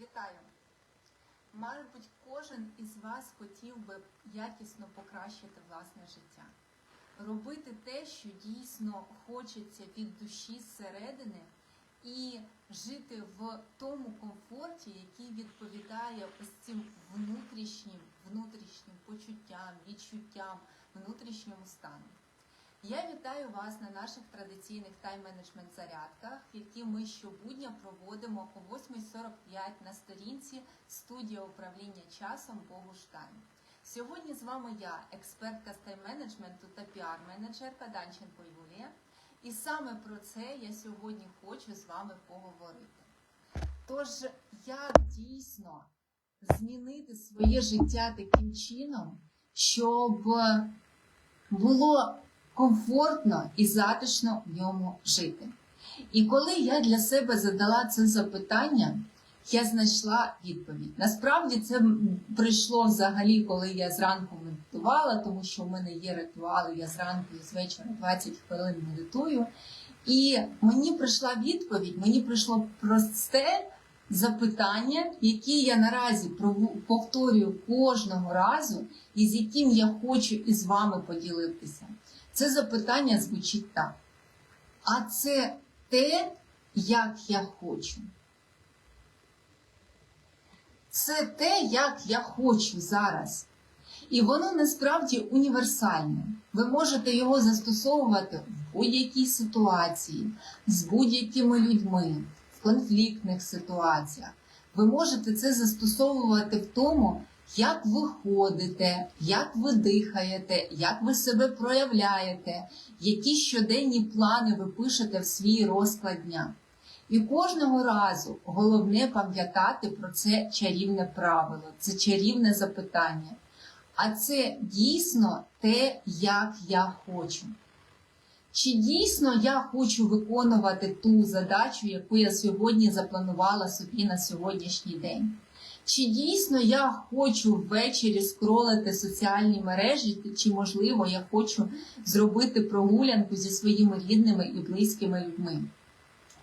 Вітаю! Мабуть, кожен із вас хотів би якісно покращити власне життя, робити те, що дійсно хочеться від душі зсередини, і жити в тому комфорті, який відповідає ось цим внутрішнім, внутрішнім почуттям, відчуттям, внутрішньому стану. Я вітаю вас на наших традиційних тайм-менеджмент зарядках, які ми щобудня проводимо о 8.45 на сторінці студія управління часом Богуш Тайм. Сьогодні з вами я, експертка з тайм-менеджменту та піар-менеджерка Данченко Юлія. І саме про це я сьогодні хочу з вами поговорити. Тож, як дійсно змінити своє життя таким чином, щоб було комфортно і затишно в ньому жити. І коли я для себе задала це запитання, я знайшла відповідь. Насправді це прийшло взагалі, коли я зранку медитувала, тому що в мене є ритуали, я зранку і з вечора 20 хвилин медитую. І мені прийшла відповідь, мені прийшло просте запитання, яке я наразі повторюю кожного разу, і з яким я хочу із вами поділитися. Це запитання звучить так. А це те, як я хочу. Це те, як я хочу зараз. І воно насправді універсальне. Ви можете його застосовувати в будь-якій ситуації, з будь-якими людьми, в конфліктних ситуаціях. Ви можете це застосовувати в тому, як ви ходите, як ви дихаєте, як ви себе проявляєте, які щоденні плани ви пишете в свій розклад дня. І кожного разу головне пам'ятати про це чарівне правило, це чарівне запитання. А це дійсно те, як я хочу. Чи дійсно я хочу виконувати ту задачу, яку я сьогодні запланувала собі на сьогоднішній день? Чи дійсно я хочу ввечері скролити соціальні мережі, чи, можливо, я хочу зробити прогулянку зі своїми рідними і близькими людьми?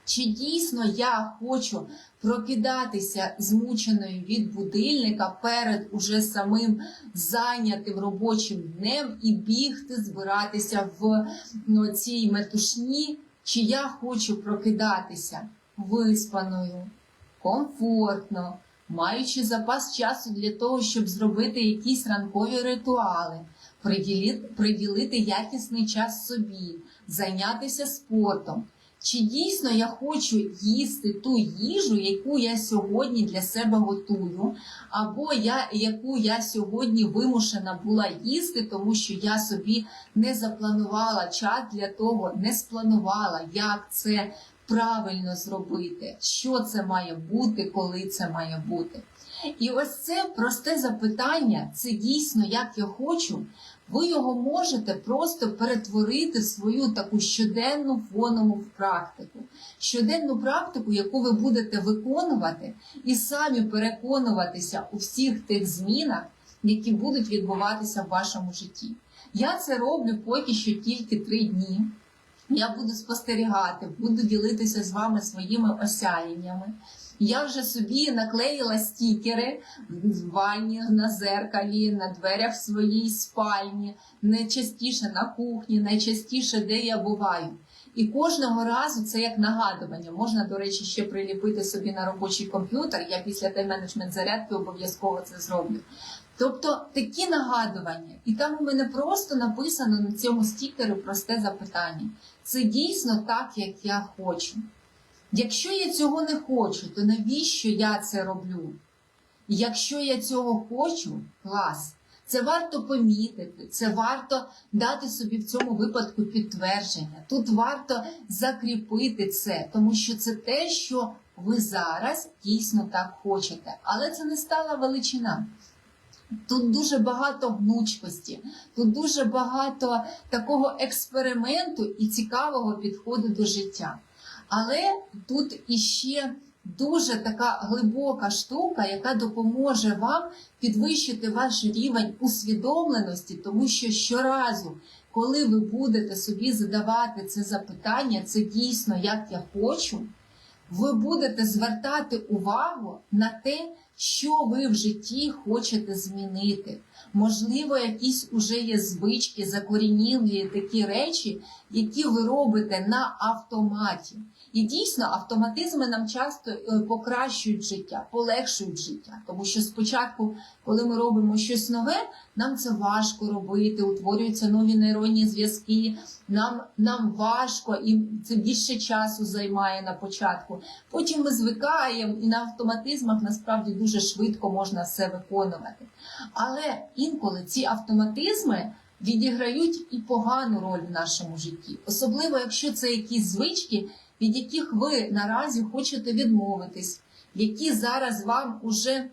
Чи дійсно я хочу прокидатися змученою від будильника перед уже самим зайнятим робочим днем і бігти, збиратися в ну, цій метушні? Чи я хочу прокидатися виспаною, комфортно, маючи запас часу для того, щоб зробити якісь ранкові ритуали, приділити, якісний час собі, зайнятися спортом? Чи дійсно я хочу їсти ту їжу, яку я сьогодні для себе готую, або я, яку я сьогодні вимушена була їсти, тому що я собі не запланувала час для того, не спланувала, як це правильно зробити, що це має бути, коли це має бути. І ось це просте запитання, це дійсно як я хочу. Ви його можете просто перетворити в свою таку щоденну фонову практику, щоденну практику, яку ви будете виконувати, і самі переконуватися у всіх тих змінах, які будуть відбуватися в вашому житті. Я це роблю поки що тільки три дні. Я буду спостерігати, буду ділитися з вами своїми осяяннями. Я вже собі наклеїла стікери в ванні, на зеркалі, на дверях в своїй спальні, найчастіше на кухні, найчастіше, де я буваю. І кожного разу це як нагадування. Можна, до речі, ще приліпити собі на робочий комп'ютер. Я після тайм-менеджмент зарядки обов'язково це зроблю. Тобто такі нагадування, і там у мене просто написано на цьому стікері просте запитання. Це дійсно так, як я хочу. Якщо я цього не хочу, то навіщо я це роблю? Якщо я цього хочу, клас, це варто помітити, це варто дати собі в цьому випадку підтвердження. Тут варто закріпити це, тому що це те, що ви зараз дійсно так хочете. Але це не стала величина. Тут дуже багато гнучкості, тут дуже багато такого експерименту і цікавого підходу до життя. Але тут іще дуже така глибока штука, яка допоможе вам підвищити ваш рівень усвідомленості, тому що щоразу, коли ви будете собі задавати це запитання, це дійсно як я хочу, ви будете звертати увагу на те, що ви в житті хочете змінити. Можливо, якісь уже є звички, закорінілі такі речі, які ви робите на автоматі. І дійсно, автоматизми нам часто е, покращують життя, полегшують життя. Тому що спочатку, коли ми робимо щось нове, нам це важко робити, утворюються нові нейронні зв'язки. Нам, нам важко і це більше часу займає на початку. Потім ми звикаємо, і на автоматизмах насправді дуже швидко можна все виконувати. Але інколи ці автоматизми відіграють і погану роль в нашому житті, особливо якщо це якісь звички, від яких ви наразі хочете відмовитись, які зараз вам уже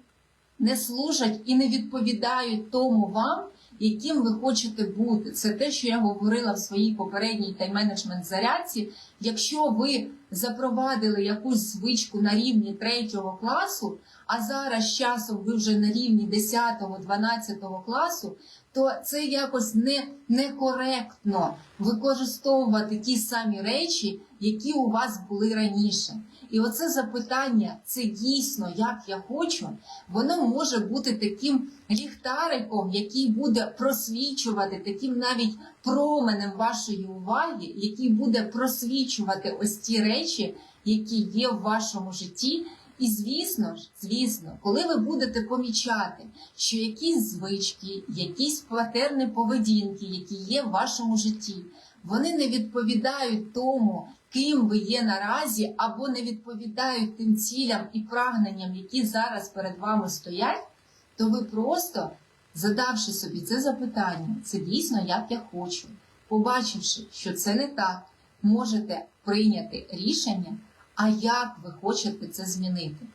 не служать і не відповідають тому вам, яким ви хочете бути. Це те, що я говорила в своїй попередній тайм-менеджмент зарядці. Якщо ви запровадили якусь звичку на рівні 3 класу, а зараз часом ви вже на рівні 10-12 класу, то це якось не, некоректно використовувати ті самі речі, які у вас були раніше. І оце запитання, це дійсно як я хочу, воно може бути таким ліхтариком, який буде просвічувати, таким навіть променем вашої уваги, який буде просвічувати ось ті речі, які є в вашому житті. І звісно ж, звісно, коли ви будете помічати, що якісь звички, якісь патерни поведінки, які є в вашому житті, вони не відповідають тому, ким ви є наразі, або не відповідають тим цілям і прагненням, які зараз перед вами стоять, то ви просто, задавши собі це запитання, це дійсно як я хочу, побачивши, що це не так, можете прийняти рішення. А як ви хочете це змінити?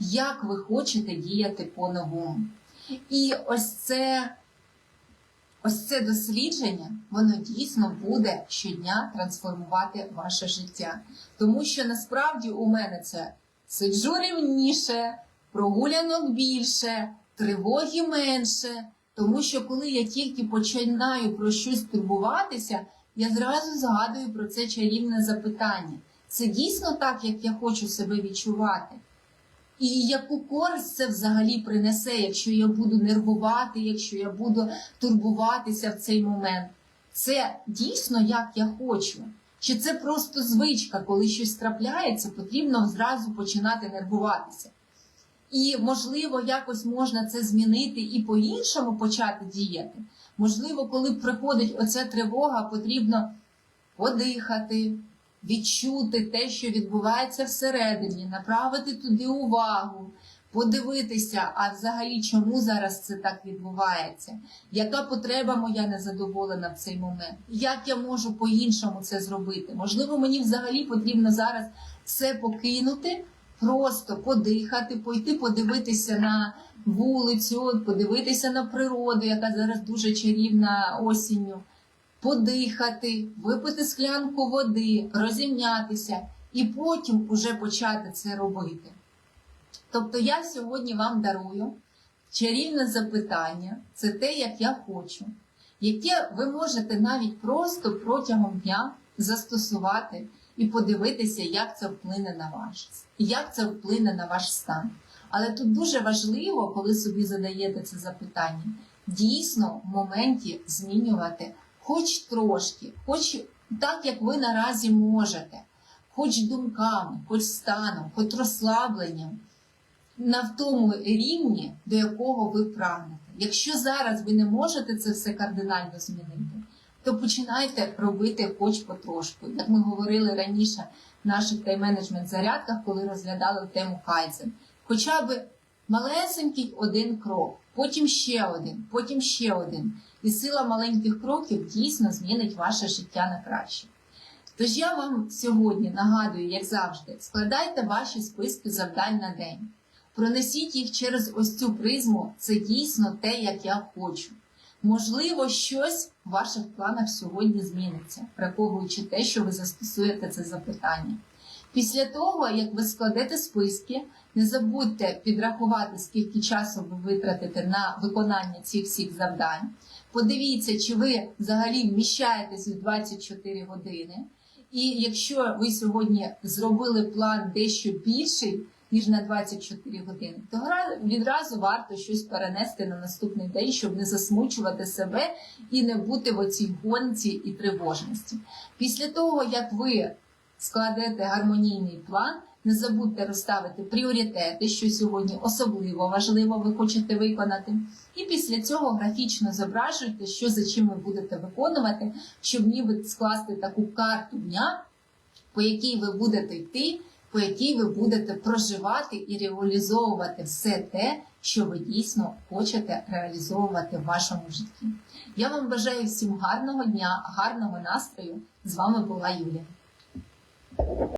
Як ви хочете діяти по-новому? І ось це, ось це дослідження, воно дійсно буде щодня трансформувати ваше життя. Тому що насправді у мене це сиджу рівніше, прогулянок більше, тривоги менше. Тому що коли я тільки починаю про щось турбуватися, я зразу згадую про це чарівне запитання. Це дійсно так, як я хочу себе відчувати. І яку користь це взагалі принесе, якщо я буду нервувати, якщо я буду турбуватися в цей момент. Це дійсно як я хочу. Чи це просто звичка, коли щось трапляється, потрібно зразу починати нервуватися. І, можливо, якось можна це змінити і по-іншому почати діяти. Можливо, коли приходить оця тривога, потрібно подихати, відчути те, що відбувається всередині, направити туди увагу, подивитися, а взагалі чому зараз це так відбувається, яка потреба моя незадоволена в цей момент, як я можу по-іншому це зробити? Можливо, мені взагалі потрібно зараз все покинути. Просто подихати, пойти подивитися на вулицю, подивитися на природу, яка зараз дуже чарівна осінню подихати, випити склянку води, розімнятися і потім уже почати це робити. Тобто я сьогодні вам дарую чарівне запитання, це те, як я хочу, яке ви можете навіть просто протягом дня застосувати і подивитися, як це вплине на ваш, як це вплине на ваш стан. Але тут дуже важливо, коли собі задаєте це запитання, дійсно в моменті змінювати хоч трошки, хоч так, як ви наразі можете, хоч думками, хоч станом, хоч розслабленням, на тому рівні, до якого ви прагнете. Якщо зараз ви не можете це все кардинально змінити, то починайте робити хоч потрошку. Як ми говорили раніше в наших тайм-менеджмент зарядках, коли розглядали тему Кайдзен. Хоча б малесенький один крок, потім ще один, потім ще один. І сила маленьких кроків дійсно змінить ваше життя на краще. Тож я вам сьогодні нагадую, як завжди, складайте ваші списки завдань на день. Пронесіть їх через ось цю призму, це дійсно те, як я хочу. Можливо, щось в ваших планах сьогодні зміниться, враховуючи те, що ви застосуєте це запитання. Після того, як ви складете списки, не забудьте підрахувати, скільки часу ви витратите на виконання цих всіх завдань. Подивіться, чи ви взагалі вміщаєтесь в 24 години. І якщо ви сьогодні зробили план дещо більший, ніж на 24 години, то відразу варто щось перенести на наступний день, щоб не засмучувати себе і не бути в оцій гонці і тривожності. Після того, як ви складете гармонійний план, не забудьте розставити пріоритети, що сьогодні особливо важливо ви хочете виконати. І після цього графічно зображуйте, що за чим ви будете виконувати, щоб ніби скласти таку карту дня, по якій ви будете йти, по якій ви будете проживати і реалізовувати все те, що ви дійсно хочете реалізовувати в вашому житті. Я вам бажаю всім гарного дня, гарного настрою. З вами була Юлія.